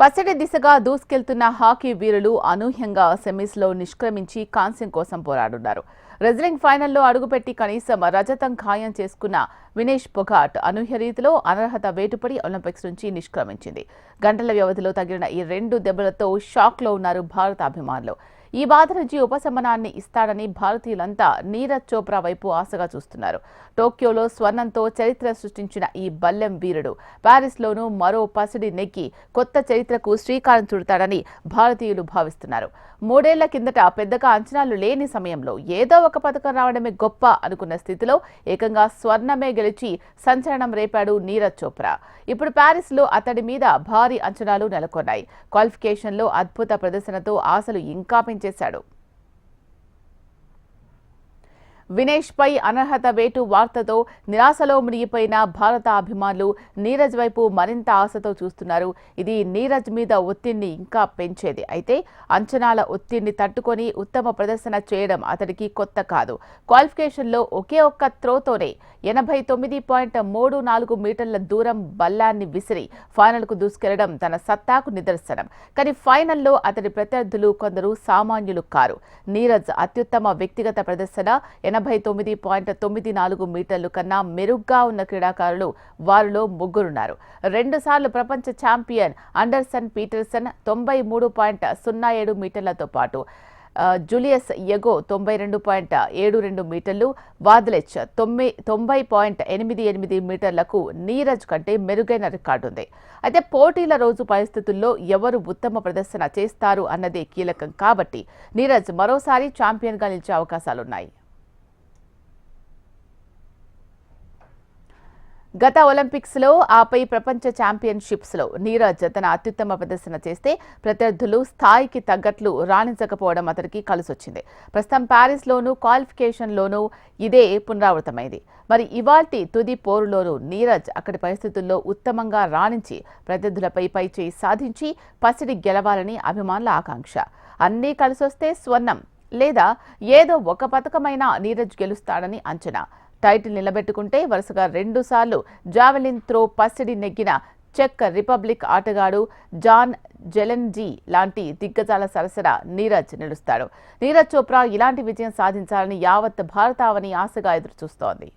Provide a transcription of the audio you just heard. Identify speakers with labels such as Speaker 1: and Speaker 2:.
Speaker 1: పసిడి దిశగా దూసుకెళ్తున్న హాకీ వీరులు అనూహ్యంగా సెమీస్లో నిష్క్రమించి కాంస్యం కోసం పోరాడున్నారు. రెజ్లింగ్ ఫైనల్లో అడుగుపెట్టి కనీసం రజతం ఖాయం చేసుకున్న వినేష్ పొఘాట్ అనూహ్య రీతిలో అనర్హత వేటుపడి ఒలింపిక్స్ నుంచి నిష్క్రమించింది. గంటల వ్యవధిలో తగిలిన ఈ రెండు దెబ్బలతో షాక్లో ఉన్నారు భారత అభిమానులు. ఈ బాధ నుంచి ఉపశమనాన్ని ఇస్తాడని భారతీయులంతా నీరజ్ చోప్రా వైపు ఆశగా చూస్తున్నారు. టోక్యోలో స్వర్ణంతో చరిత్ర సృష్టించిన ఈ బల్లెం వీరుడు ప్యారిస్లోనూ మరో పసిడి నెగ్గి కొత్త చరిత్రకు శ్రీకారం చుడతాడని భారతీయులు భావిస్తున్నారు. మూడేళ్ళ కిందట పెద్దగా అంచనాలు లేని సమయంలో ఏదో ఒక పథకం రావడమే గొప్ప అనుకున్న స్థితిలో ఏకంగా స్వర్ణమే గెలిచి సంచలనం రేపాడు నీరజ్ చోప్రా. ఇప్పుడు ప్యారిస్లో అతడి మీద భారీ అంచనాలు నెలకొన్నాయి. క్వాలిఫికేషన్లో అద్భుత ప్రదర్శనతో ఆశలు ఇంకా పెంచేశాడు వినేష్ పై అనర్హత వేటు వార్తతో నిరాశలో మునిగిపోయిన భారత అభిమానులు నీరజ్ వైపు మరింత ఆశతో చూస్తున్నారు. ఇది నీరజ్ మీద ఒత్తిడిని ఇంకా పెంచేది. అయితే అంచనాల ఒత్తిడిని తట్టుకొని ఉత్తమ ప్రదర్శన చేయడం అతడికి కొత్త కాదు. క్వాలిఫికేషన్లో ఒకే ఒక్క త్రోతోనే ఎనభై తొమ్మిది పాయింట్ మూడు నాలుగు మీటర్ల దూరం బల్లాన్ని విసిరి ఫైనల్కు దూసుకెళ్ళడం తన సత్తాకు నిదర్శనం. కానీ ఫైనల్లో అతడి ప్రత్యర్థులు కొందరు సామాన్యులు కారు. నీరజ్ అత్యుత్తమ వ్యక్తిగత ప్రదర్శన ఎనభై తొమ్మిది పాయింట్ తొమ్మిది నాలుగు మీటర్లు కన్నా మెరుగ్గా ఉన్న క్రీడాకారులు వారిలో ముగ్గురున్నారు. రెండుసార్లు ప్రపంచ ఛాంపియన్ అండర్సన్ పీటర్సన్ తొంభై మూడు పాయింట్ సున్నా ఏడు మీటర్లతో పాటు జూలియస్ ఎగో తొంభై రెండు పాయింట్ ఏడు రెండు మీటర్లు వాద్లెచ్ తొమ్మిది తొంభై పాయింట్ ఎనిమిది ఎనిమిది మీటర్లకు నీరజ్ కంటే మెరుగైన రికార్డు ఉంది. అయితే పోటీల రోజు పరిస్థితుల్లో ఎవరు ఉత్తమ ప్రదర్శన చేస్తారు అన్నదే కీలకం కాబట్టి నీరజ్ మరోసారి ఛాంపియన్గా నిలిచే అవకాశాలున్నాయి. గత ఒలింపిక్స్లో ఆపై ప్రపంచ ఛాంపియన్షిప్స్లో నీరజ్ తన అత్యుత్తమ ప్రదర్శన చేస్తే ప్రత్యర్థులు స్థాయికి తగ్గట్లు రాణించకపోవడం అతనికి కలిసొచ్చింది. ప్రస్తుతం ప్యారిస్లోనూ క్వాలిఫికేషన్లోనూ ఇదే పునరావృతమైంది. మరి ఇవాల్టి తుది పోరులోనూ నీరజ్ అక్కడి పరిస్థితుల్లో ఉత్తమంగా రాణించి ప్రత్యర్థులపై పైచేయి సాధించి పసిడి గెలవాలని అభిమానుల ఆకాంక్ష. అన్నీ కలిసొస్తే స్వర్ణం లేదా ఏదో ఒక పథకమైనా నీరజ్ గెలుస్తాడని అంచనా. టైటిల్ నిలబెట్టుకుంటే వరుసగా రెండుసార్లు జావెలిన్ త్రో పసిడి నెగ్గిన చెక్ రిపబ్లిక్ ఆటగాడు జాన్ జెలెన్జీ లాంటి దిగ్గజాల సరసన నీరజ్ నిలుస్తాడు. నీరజ్ చోప్రా ఇలాంటి విజయం సాధించాలని యావత్ భారతావని ఆశగా ఎదురుచూస్తోంది.